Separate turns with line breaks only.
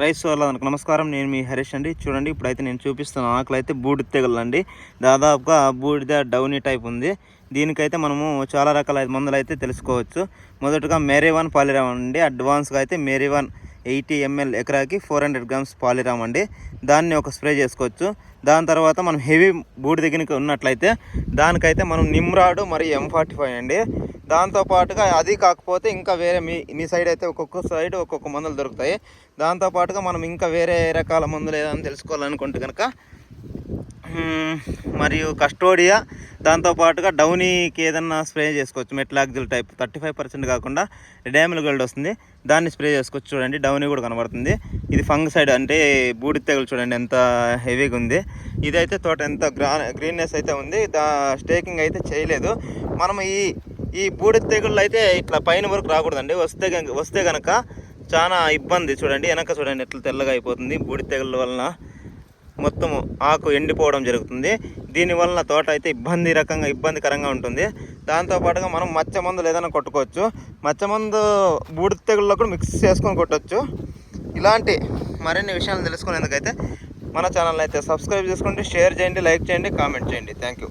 Rice వాళ్ళకి నమస్కారం. నేను మీ హరీష్ అండి. చూడండి ఇప్పుడైతే నేను చూపిస్తున్న ఆకులు అయితే బూడిద తెగలండి. దాదాపుగా బూడిద డౌనీ టైప్ ఉంది. దీనికైతే మనము చాలా రకాల మందులు అయితే తెలుసుకోవచ్చు. మొదటగా మేరీవాన్ పాలిరామ్ అండి. అడ్వాన్స్గా అయితే మేరీవాన్ ఎయిటీ ఎంఎల్ ఎకరాకి ఫోర్ హండ్రెడ్ గ్రామ్స్ పాలిరామ్ అండి. దాన్ని ఒక స్ప్రే చేసుకోవచ్చు. దాని తర్వాత మనం హెవీ బూడి దగ్గరికి ఉన్నట్లయితే దానికైతే మనం నిమ్రాడు మరియు ఎం ఫార్టీ ఫైవ్ అండి. దాంతోపాటుగా అది కాకపోతే ఇంకా వేరే మీ మీ సైడ్ అయితే ఒక్కొక్క సైడ్ ఒక్కొక్క మందులు దొరుకుతాయి. దాంతో పాటుగా మనం ఇంకా వేరే రకాల మందులు ఏదైనా తెలుసుకోవాలనుకుంటే కనుక మరియు కస్టోడియా దాంతోపాటుగా డౌనీకి ఏదన్నా స్ప్రే చేసుకోవచ్చు. Metalaxyl type thirty five percent కాకుండా డ్యామిల్ గోల్డ్ వస్తుంది. దాన్ని స్ప్రే చేసుకోవచ్చు చూడండి డౌనీ కూడా కనబడుతుంది. ఇది ఫంగ్ సైడ్ అంటే బూడి తెగులు చూడండి ఎంత హెవీగా ఉంది. ఇదైతే తోట ఎంత గ్రా గ్రీన్నెస్ అయితే ఉంది. దా స్టేకింగ్ అయితే చేయలేదు. మనం ఈ ఈ బూడిద తెగుళ్ళు అయితే ఇట్లా పైన వరకు రాకూడదండి. వస్తే వస్తే కనుక చాలా ఇబ్బంది చూడండి. వెనక చూడండి ఎట్లా తెల్లగా అయిపోతుంది బూడిద తెగుళ్ళ వలన. మొత్తం ఆకు ఎండిపోవడం జరుగుతుంది. దీనివల్ల తోట అయితే ఇబ్బంది రకంగా ఇబ్బందికరంగా ఉంటుంది. దాంతోపాటుగా మనం మచ్చ మందులు ఏదైనా కొట్టుకోవచ్చు. మచ్చ మందు బూడిద తెగుళ్ళలో కూడా మిక్స్ చేసుకొని కొట్టచ్చు. ఇలాంటి మరిన్ని విషయాలు తెలుసుకునేందుకైతే మన ఛానల్ అయితే సబ్స్క్రైబ్ చేసుకోండి షేర్ చేయండి లైక్ చేయండి కామెంట్ చేయండి. Thank you.